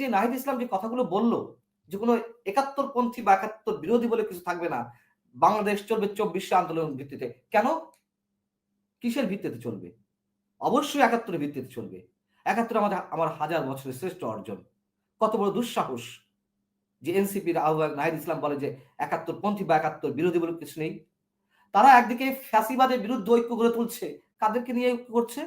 যে নাহিদ ইসলাম যে কথাগুলো বলল, যে কোনো একাত্তর পন্থী বা একাত্তর বিরোধী বলে কিছু থাকবে না, বাংলাদেশ চলবে চব্বিশে আন্দোলন ভিত্তিতে। কেন? কিসের ভিত্তিতে চলবে? অবশ্যই একাত্তরের ভিত্তিতে চলবে। একাত্তর আমাদের, আমার হাজার বছরের শ্রেষ্ঠ অর্জন। কত বড় দুঃসাহস যে এনসিপির আহ্বায়ক নাহিদ ইসলাম বলে যে একাত্তর পন্থী বা একাত্তর বিরোধী বলে কিছু নেই। তারা একদিকে ফ্যাসিবাদের বিরুদ্ধে ঐক্য গড়ে তুলছে, কাদেরকে নিয়ে করছে?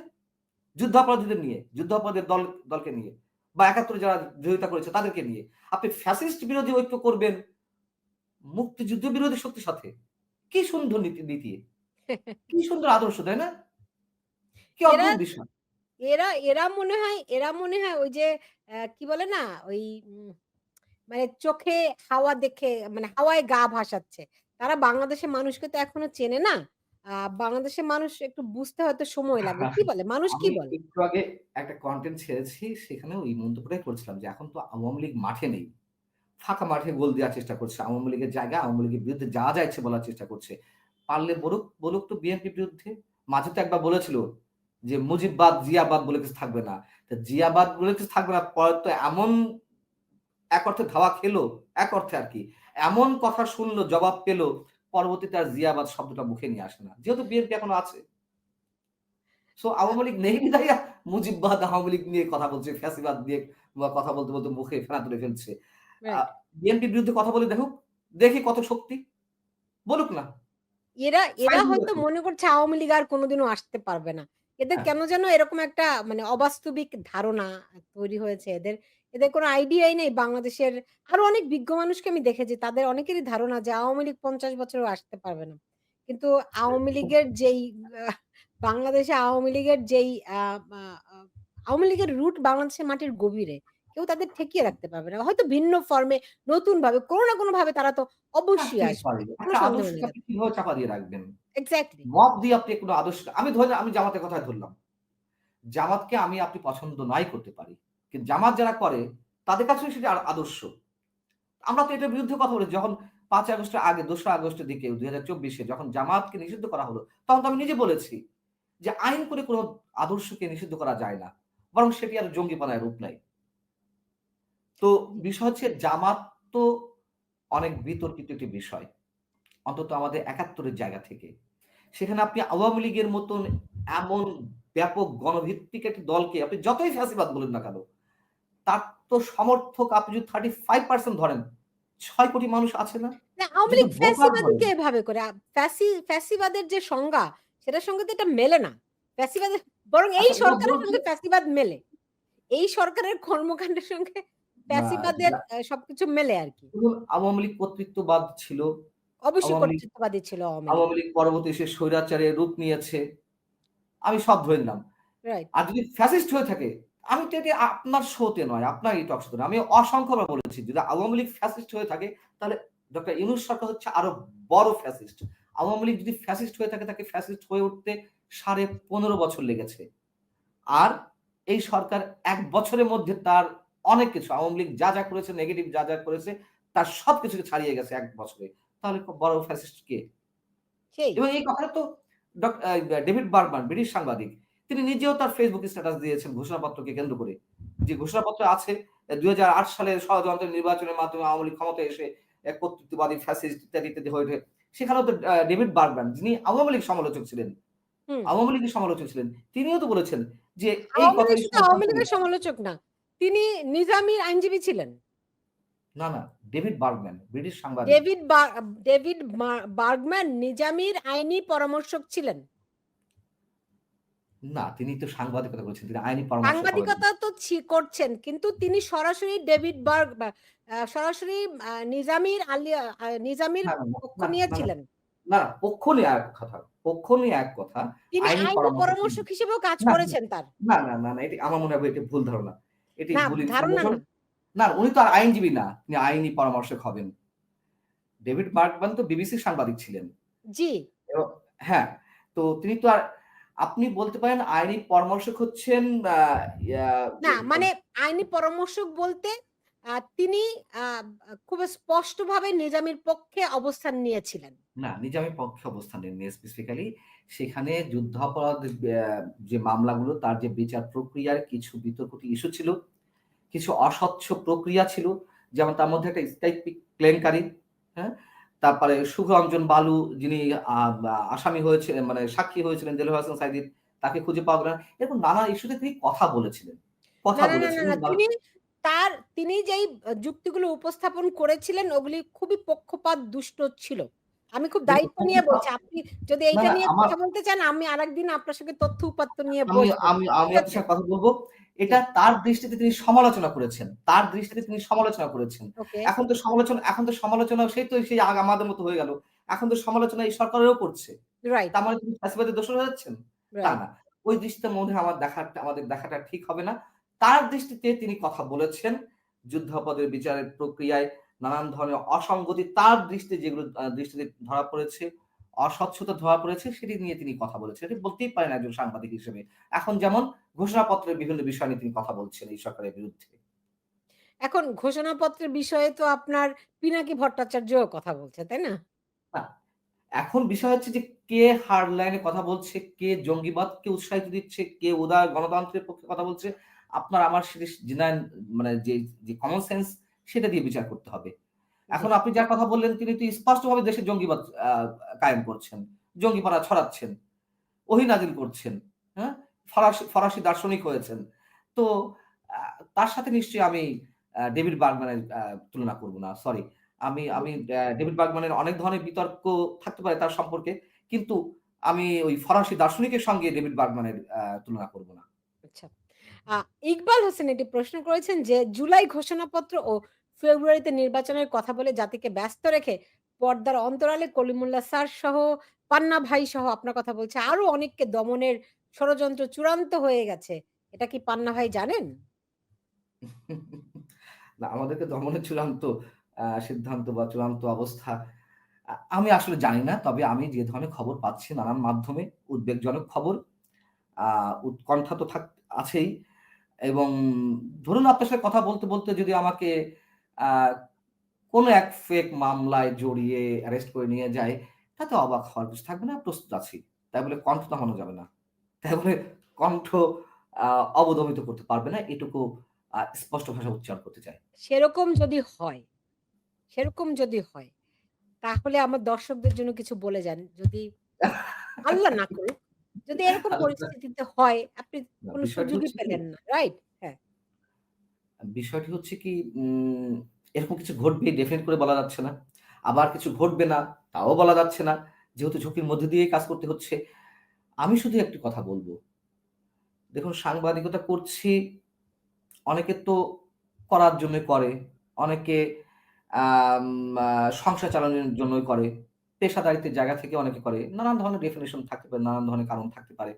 যুদ্ধাপরাধীদের নিয়ে যুদ্ধাপরাধীর দল, দলকে নিয়ে। বা একাত্তরে যারা বিরোধিতা করেছে তাদেরকে নিয়ে। আপনি ফ্যাসিস্ট বিরোধী ঐক্য করবেন মুক্তিযুদ্ধ বিরোধী শক্তির সাথে। কি সুন্দর নীতি নীতি। কি সুন্দর আদর্শ তাই না? কি অদ্ভুত বিষয়। এরা এরা মনে হয় এরা মনে হয় ওই যে কি বলে না ওই মানে চোখে হাওয়া দেখে মানে হাওয়ায় গা ভাসাচ্ছে। তারা বাংলাদেশের মানুষকে তো এখনও চেনে না। বাংলাদেশের মানুষ একটু বুঝতে হয়তো সময় লাগে কি বলে? মানুষ কি বলে? একটু আগে একটা কন্টেন্ট ছেড়েছি সেখানে ওই মন্তব্যটাই করছিলাম যে এখন তো আওয়ামী লীগ মাঠে নেই। ফাঁকা মাঠে গোল দেওয়ার চেষ্টা করছে। আওয়ামী লীগের জায়গা আওয়ামী লীগের বিরুদ্ধে যা যাচ্ছে বলার চেষ্টা করছে। পারলে বলুক বলুক তো বিএনপির বিরুদ্ধে। মাঝে তো একবার বলেছিল যে মুজিববাদ জিয়াবাদ বলে কিছু থাকবে না। তা জিয়াবাদ বলে কিছু থাকবে না পরে তো এমন এক অর্থে ধাওয়া খেলো এক অর্থে আর কি। এমন কথা শুনলো জবাব পেল পরবর্তীতে আর জিয়াবাদ শব্দটা মুখে নিয়ে আসে না। যেহেতু বিএনপি এখনও আছে। সো আওয়ামী লীগ নেই বিদায় মুজিববাদ আওয়ামী লীগ নিয়ে কথা বলছে ফ্যাসিবাদ দিয়ে কথা বলতে বলতে মুখে ফেনা তুলে ফেলছে। বিএনপির বিরুদ্ধে কথা বলে দেখুক। দেখি কত শক্তি। বলুক না। এরা এরা হয়তো মনে করছে আওয়ামী লীগ আর কোনোদিনও আসতে পারবে না। এদের হ্যাঁ। কেন যেন এরকম একটা মানে অবাস্তবিক ধারণা তৈরি হয়েছে। এদের এদের কোনো আইডিয়াই নেই বাংলাদেশের। আরও অনেক বিজ্ঞ মানুষকে আমি দেখেছি তাদের অনেকেরই ধারণা যে আওয়ামী লীগ পঞ্চাশ বছরও আসতে পারবে না। কিন্তু আওয়ামী লীগের যেই বাংলাদেশে আওয়ামী লীগের যেই আওয়ামী লীগের রুট বাংলাদেশের মাটির গভীরে কেউ তাদের ঠেকিয়ে রাখতে পারবে না। হয়তো ভিন্ন ফর্মে নতুন ভাবে কোনো না কোনো ভাবে তারা তো অবশ্যই আসবে কীভাবে চাপা দিয়ে রাখবেন? এক্স্যাক্টলি মত দিয়ে আপনি কোনো আদর্শ আমি ধরে আমি জামাতের কথা ধরলাম। জামাতকে আমি আপনি পছন্দ নাই করতে পারি। কিন্তু জামাত যারা করে, তাদের কাছে সেটা আদর্শ। আমরা তো এটার বিরুদ্ধে কথা বলি যখন পাঁচ আগস্টের আগে, দোসরা আগস্টের দিকে, দুই হাজার চব্বিশে যখন জামাতকে নিষিদ্ধ করা হলো, তখন তো আমি নিজে বলেছি যে আইন করে কোনো আদর্শকে নিষিদ্ধ করা যায় না, বরং সেটি আর জঙ্গিপানায় রূপ নেয়। তো বিষয় হচ্ছে, জামাত তো অনেক বিতর্কিত একটি বিষয়, অন্তত আমাদের একাত্তরের জায়গা থেকে। সেখানে আপনি আওয়ামী লীগের মতন এমন ব্যাপক গণভিত্তিক একটি দলকে, আপনি যতই ফ্যাসিবাদ বলেন না কেন তার তো সমর্থক আপনি যদি থার্টি ফাইভ পার্সেন্ট ধরেন ছয় কোটি মানুষ আছে না? আওয়ামী লীগ ফ্যাসিবাদকে এভাবে করে ফ্যাসিবাদের যে সংজ্ঞা সেটার সঙ্গে তো এটা মেলে না। ফ্যাসিবাদের বরং এই আচ্ছা, সরকারের সঙ্গে ফ্যাসিবাদ মেলে। এই সরকারের কর্মকাণ্ডের সঙ্গে ফ্যাসিবাদের সবকিছু মেলে আর কি। আওয়ামী লীগ কর্তৃত্ববাদ ছিল অবশ্যই কর্তৃত্ববাদী ছিল আওয়ামী লীগ। পরবর্তী এসে স্বৈরাচারের রূপ নিয়েছে আমি সব ধরে নিলাম। আর যদি ফ্যাসিস্ট হয়ে থাকে আমি তো এটি আপনার শোতে নয় আপনার এই টক শোতে আমি অসংখ্যবার বলেছি যদি আওয়ামী লীগ ফ্যাসিস্ট হয়ে থাকে তাহলে ডক্টর ইউনুস সরকার হচ্ছে আরও বড় ফ্যাসিস্ট। আওয়ামী লীগ যদি ফ্যাসিস্ট হয়ে থাকে তাকে ফ্যাসিস্ট হয়ে উঠতে সাড়ে পনেরো বছর লেগেছে। আর এই সরকার এক বছরের মধ্যে তার অনেক কিছু আওয়ামী লীগ যা যা করেছে নেগেটিভ যা যা করেছে তার সব কিছুকে ছাড়িয়ে গেছে এক বছরে। তাহলে বড় ফ্যাসিস্ট কে? এবং এই কথাটা তো ডেভিড বার্মান ব্রিটিশ সাংবাদিক তিনি নিজেও তার ফেসবুক স্ট্যাটাস দিয়েছেন ঘোষণাপত্রকে কেন্দ্র করে। যে ঘোষণাপত্র আছে দুই সালের ষড়যন্ত্র নির্বাচনের মাধ্যমে আওয়ামী লীগ ক্ষমতায় এসে এক কর্তৃত্ববাদী ফ্যাসিস্ট ইত্যাদি ইত্যাদি হয়ে সেখানেও তো ডেভিড বার্গম্যান যিনি আওয়ামী লীগ সমালোচক ছিলেন। আওয়ামী লীগের সমালোচক ছিলেন। তিনিও তো বলেছেন যে এই কথা আওয়ামী লীগের সমালোচক না তিনি নিজামীর আইনজীবী ছিলেন। না না ডেভিড বার্গম্যান ব্রিটিশ সাংবাদিক। ডেভিড ডেভিড বার্গম্যান নিজামীর আইনি পরামর্শক ছিলেন। না তিনি তো সাংবাদিকতা করছেন তিনি আইনি পরামর্শ সাংবাদিকতা তো করছেন কিন্তু তিনি সরাসরি ডেভিড বার্গ সরাসরি নিজামীর আলিয়া নিজামীর পক্ষ নিয়েছিলেন না পক্ষ নিয়ে এক কথা পক্ষ নিয়ে এক কথা তিনি আইনি পরামর্শক হিসেবেও কাজ করেছেন তার? না না না না এটি আমার মনে হয় এটি ভুল ধারণা। এটি ভুল ধারণা না। উনি তো আর আইনজীবী না তিনি আইনি পরামর্শক হবেন। ডেভিড বার্গম্যান তো বিবিসির সাংবাদিক ছিলেন। জি। হ্যাঁ তো তিনি তো আর আপনি বলতে পারেন আইনি পরামর্শক হচ্ছেন না মানে আইনি পরামর্শক বলতে তিনি খুব স্পষ্টভাবে নিজামের পক্ষে অবস্থান নিয়েছিলেন। না নিজামের পক্ষে অবস্থান নেন স্পেসিফিক্যালি সেখানে যুদ্ধাপরাধ যে মামলাগুলো তার যে বিচার প্রক্রিয়ার কিছু বিতর্কিত ইস্যু ছিল কিছু অস্বচ্ছ প্রক্রিয়া ছিল যেমন তার মধ্যে একটা স্থায়ী কেলেঙ্কারি হ্যাঁ? তারপরে সুখরঞ্জন বালু যিনি আসামি হয়েছিলেন মানে সাক্ষী হয়েছিলেন দেলোর হাসান সাইদির তাকে খুঁজে পাওয়া গেল এরকম নানা ইস্যুতে তিনি কথা বলেছিলেন কথা বলেছিলেন। তার তিনি যেই যুক্তিগুলো উপস্থাপন করেছিলেন ওগুলি খুবই পক্ষপাত দুষ্ট ছিল। আমি খুব দায়িত্ব নিয়ে বলছি আপনি যদি এইটা নিয়ে কথা বলতে চান আমি আরেকদিন আপনার সঙ্গে তথ্য উপাত্ত নিয়ে বলব আমি আমি আপনার কথা বলব। এটা তার দৃষ্টিতে তিনি সমালোচনা করেছেন। তার দৃষ্টিতে তিনি সমালোচনা করেছেন। এখন তো সমালোচনা এখন তো সমালোচনা সেই তো সেই আমাদের মতো হয়ে গেল। এখন তো সমালোচনা এই সরকারেরও করছে। তার মানে তিনি ফ্যাসিবাদের দোষর হয়ে যাচ্ছেন? তা না। ওই দৃষ্টিতে মধ্যে আমার দেখাটা আমাদের দেখাটা ঠিক হবে না। তার দৃষ্টিতে তিনি কথা বলেছেন যুদ্ধাপদের বিচারের প্রক্রিয়ায় নানান ধরনের অসঙ্গতি তার দৃষ্টিতে যেগুলো দৃষ্টিতে ধরা পড়েছে। অস্বচ্ছতা ধোয়া পড়েছে সেটি নিয়ে তিনি কথা বলেছেন। এটি বলতেই পারেন একজন সাংবাদিক হিসেবে। এখন যেমন ঘোষণাপত্রের বিভিন্ন বিষয় নিয়ে তিনি কথা বলছেন এই সরকারের বিরুদ্ধে। এখন ঘোষণাপত্রের বিষয়ে তো আপনার পিনাকি ভট্টাচার্য কথা বলছে তাই না? এখন বিষয় হচ্ছে যে কে হার্ডলাইনে কথা বলছে কে জঙ্গিবাদকে উৎসাহিত দিচ্ছে কে উদার গণতন্ত্রের পক্ষে কথা বলছে আপনার আমার সেটি মানে যে যে কমন সেন্স সেটা দিয়ে বিচার করতে হবে। এখন আপনি যার কথা বললেন, তিনি তো স্পষ্টভাবে দেশে জঙ্গিবাদ কায়েম করছেন, জঙ্গিপাড়া ছড়াচ্ছেন ওহিনাজিল করছেন হ্যাঁ? ফরাসি ফরাসি দার্শনিক হয়েছেন। তো তার সাথে নিশ্চয়ই আমি ডেভিড বার্গম্যানের তুলনা করব না, সরি। আমি আমি ডেভিড বার্গম্যানের অনেক ধরনের বিতর্ক থাকতে পারে তার সম্পর্কে, কিন্তু আমি ওই ফরাসি দার্শনিকের সঙ্গে ডেভিড বার্গম্যানের তুলনা করব না। আচ্ছা। ইকবাল হোসেন এটি প্রশ্ন করেছেন যে, জুলাই ঘোষণাপত্র ও ফেব্রুয়ারিতে নির্বাচনের কথা বলে জাতিকে ব্যস্ত রেখে পর্দার অন্তরালে কলিমুল্লা স্যার সহ পান্না ভাই সহ আপনার কথা বলছে, আরও অনেককে দমনের ষড়যন্ত্র চূড়ান্ত হয়ে গেছে। এটা কি পান্না ভাই জানেন? না, আমাদেরকে দমনের চূড়ান্ত সিদ্ধান্ত বা চূড়ান্ত অবস্থা আমি আসলে জানি না, তবে আমি যে ধরনের খবর পাচ্ছি নানান মাধ্যমে, উদ্বেগজনক খবর উৎকণ্ঠা তো থাক, আছেই এবং ধরুন আপনার সাথে কথা বলতে বলতে যদি আমাকে কোনো এক ফেক মামলায় জড়িয়ে অ্যারেস্ট করে নিয়ে যায় তাতে অবাক হওয়ার কিছু থাকবে না প্রস্তুত আছি। তাই বলে কণ্ঠ থামানো যাবে না। তাই বলে কণ্ঠ অবদমিত করতে পারবে না এটুকু স্পষ্ট ভাষা উচ্চারণ করতে চাই। সেরকম যদি হয় সেরকম যদি হয় তাহলে আমার দর্শকদের জন্য কিছু বলে যান। যদি আল্লাহ না করে যদি এরকম পরিস্থিতিতে হয় আপনি কোনো সুযোগই পেলেন না রাইট বিষয়টি হচ্ছে কি এরকম কিছু ঘটবে ডেফিনেট করে বলা যাচ্ছে না। আবার কিছু ঘটবে না, তাও বলা যাচ্ছে না। যেহেতু ঝুঁকির মধ্যে দিয়ে কাজ করতে হচ্ছে। আমি শুধু একটি কথা বলব। দেখুন, সাংবাদিকতা করছি, অনেকে তো করার জন্য করে, অনেকে সংসার চালানোর জন্যই করে, পেশাদারিত্বের জায়গা থেকে অনেকে করে, নানান ধরনের ডেফিনেশন থাকতে পারে, নানান ধরনের কারণ থাকতে পারে।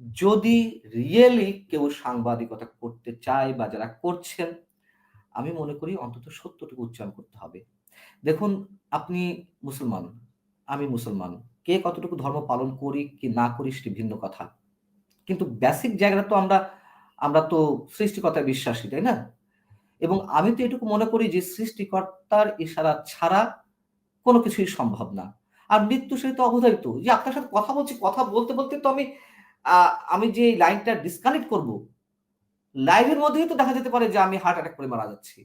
যদি রিয়েলি কেউ সাংবাদিকতা করতে চায় বা যারা করছেন, আমি মনে করি অন্তত সত্যটুকু উচ্চারণ করতে হবে। দেখুন, আপনি মুসলমান, আমি মুসলমান। কে কতটুকু ধর্ম পালন করি, কি না করি সেটি ভিন্ন কথা। কিন্তু বেসিক জায়গাটা তো আমরা আমরা তো সৃষ্টিকর্তায় বিশ্বাসী, তাই না? এবং আমি তো এটুকু মনে করি যে সৃষ্টিকর্তার ইশারা ছাড়া কোনো কিছুই সম্ভব না। আর মৃত্যু সে তো অবধারিত। যে আপনার সাথে কথা বলছি, কথা বলতে বলতে তো আমি আমি যে লাইনটা ডিসকানেক্ট করব লাইভের মধ্যেই তো দেখা যেতে পারে যে আমি হার্ট অ্যাটাক করে মারা যাচ্ছি।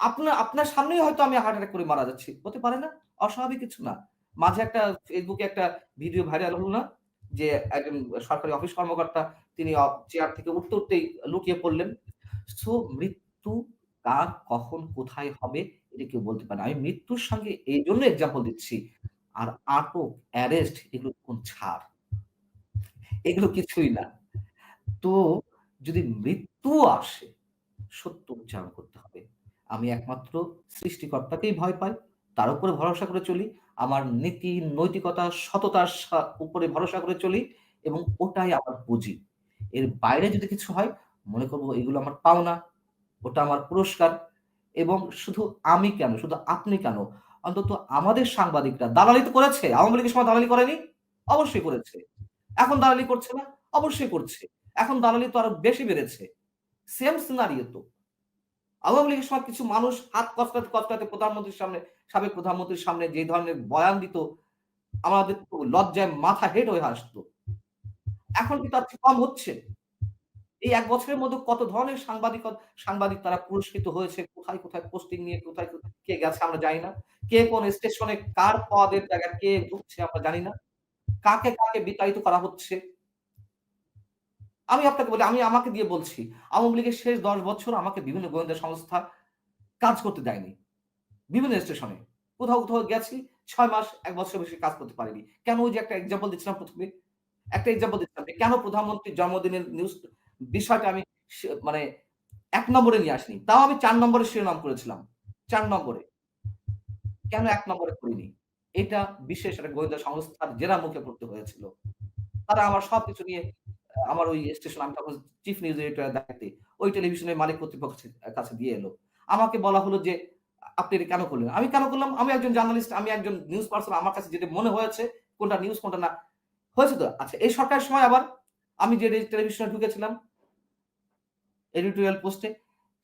আপনার আপনার সামনেই হয়তো আমি হার্ট অ্যাটাক করে মারা যাচ্ছি, হতে পারে না, অস্বাভাবিক কিছু না। মাঝে একটা ফেসবুকে একটা ভিডিও ভাইরাল হলো না, যে একজন সরকারি অফিস কর্মকর্তা, তিনি চেয়ার থেকে উঠতে উঠতেই লুকিয়ে পড়লেন। সো মৃত্যু কার, কখন, কোথায় হবে, এটা কেউ বলতে পারে আমি মৃত্যুর সঙ্গে এই জন্য এক্সাম্পল দিচ্ছি। আর আটক অ্যারেস্ট এগুলো কোন ছাড়? এগুলো কিছুই না। তো যদি মৃত্যু আসে, সত্য উচ্চারণ করতে হবে। আমি একমাত্র সৃষ্টিকর্তাকেই ভয় পাই, তার উপরে ভরসা করে চলি, আমার নীতি, নৈতিকতা, সততার উপরে ভরসা করে চলি এবং ওটাই আমার পুঁজি এর বাইরে যদি কিছু হয়, মনে করব এগুলো আমার পাওনা, ওটা আমার পুরস্কার এবং শুধু আমি কেন, শুধু আপনি কেন? অন্তত আমাদের সাংবাদিকরা দালালি তো করেছে? আওয়ামী লীগের সময় দালালি করেনি? অবশ্যই করেছে। এখন দালালি করছে না? অবশ্যই করছে। এখন দালালি তো আরও বেশি বেড়েছে। সেম সিনারিও তো। আওয়ামী লীগের সময় কিছু মানুষ হাত কচকাতে কচকাতে প্রধানমন্ত্রীর সামনে, সাবেক প্রধানমন্ত্রীর সামনে যে ধরনের বয়ান দিত, আমাদের লজ্জায় মাথা হেড হয়ে আসতো এখন কি তার কম হচ্ছে? এই এক বছরের মধ্যে কত ধরনের সাংবাদিক সাংবাদিক তারা পুরস্কৃত হয়েছে? কোথায় কোথায় পোস্টিং নিয়ে, কোথায় কে গেছে আমরা জানি না। কে কোন স্টেশনে কার পদের জায়গায় কে ঢুকছে আমরা জানি না। কাকে কাকে বিতাড়িত করা হচ্ছে? আমি আপনাকে বলি, আমি আমাকে দিয়ে বলছি, আওয়ামী লীগের শেষ দশ বছর আমাকে বিভিন্ন গোয়েন্দা সংস্থা কাজ করতে দেয়নি। বিভিন্ন স্টেশনে। কোথাও কোথাও গেছি, ছয় মাস, এক বছর বেশি কাজ করতে পারিনি। কেন ওই যে একটা এক্সাম্পল দিচ্ছিলাম প্রথমে? একটা এক্সাম্পল দিচ্ছিলাম কেন প্রধানমন্ত্রীর জন্মদিনের নিউজ বিষয়টা আমি মানে এক নম্বরে নিয়ে আসিনি? তাও আমি চার নম্বরে শিরোনাম করেছিলাম। চার নম্বরে। কেন এক নম্বরে করিনি? এটা বিশেষ একটা গোয়েন্দা সংস্থার জেরা মুখে পড়তে হয়েছিল। তারা আমার সবকিছু নিয়ে, আমার ওই স্টেশন, আমি তখন চিফ নিউজ এডিটর দায়িত্বে, ওই টেলিভিশনের মালিক কর্তৃপক্ষের কাছে দিয়ে এলো। আমাকে বলা হলো যে, আপনি এটা কেন করলেন? আমি কেন করলাম? আমি একজন জার্নালিস্ট আমি একজন নিউজ পার্সন আমার কাছে যেটা মনে হয়েছে, কোনটা নিউজ কোনটা না, হয়েছে তো? আচ্ছা এই সরকারের সময় আবার আমি যে টেলিভিশনে ঢুকেছিলাম এডিটোরিয়াল পোস্টে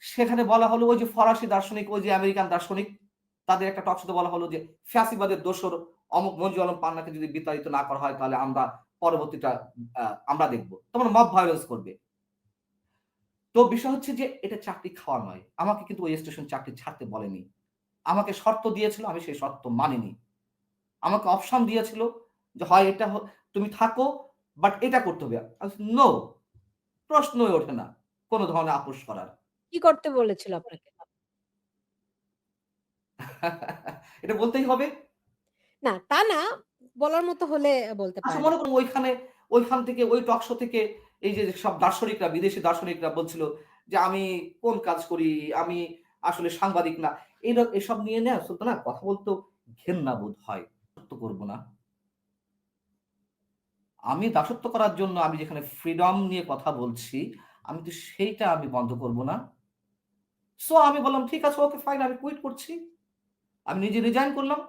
সেখানে বলা হলো ওই যে ফরাসি দার্শনিক, ওই যে আমেরিকান দার্শনিক তাদের একটা টকশোতে বলা হলো যে, ফ্যাসিবাদের দোষর অমুক মঞ্জু আলম পান্নাকে যদি বিতাড়িত না করা হয়, তাহলে আমরা পরবর্তীটা আমরা দেখব। তোমার মব ভায়োলেন্স করবে। তো বিষয় হচ্ছে যে, এটা চাকরি খাওয়া নয়। আমাকে কিন্তু ওই স্টেশন চাকরি ছাড়তে বলেনি। আমাকে শর্ত দিয়েছিল, আমি সেই শর্ত মানিনি। আমাকে অপশন দিয়েছিল যে, হয় এটা তুমি থাকো বাট এটা করতে হবে। নো প্রশ্নই ওঠে না। কোনো ধরনের আপোষ করার। কি করতে বলেছিল আপনাকে? এটা বলতেই হবে। না তা না বলার মতো হলে বলতে আচ্ছা মনে করুন ওইখানে ওইখান থেকে ওই টকশো থেকে এই যে সব দার্শনিকরা বিদেশি দার্শনিকরা বলছিল যে আমি কোন কাজ করি? আমি আসলে সাংবাদিক না। এই এসব নিয়ে নেয় আসলে না কথা বলতো ঘেন্না বোধ হয়। সত্য করব না। আমি দাসত্ব করার জন্য আমি যেখানে ফ্রিডম নিয়ে কথা বলছি আমি তো সেইটা আমি বন্ধ করব না। সো আমি বললাম ঠিক আছে ওকে ফাইন আমি কুইট করছি। আমি নিজে রিজাইন করলাম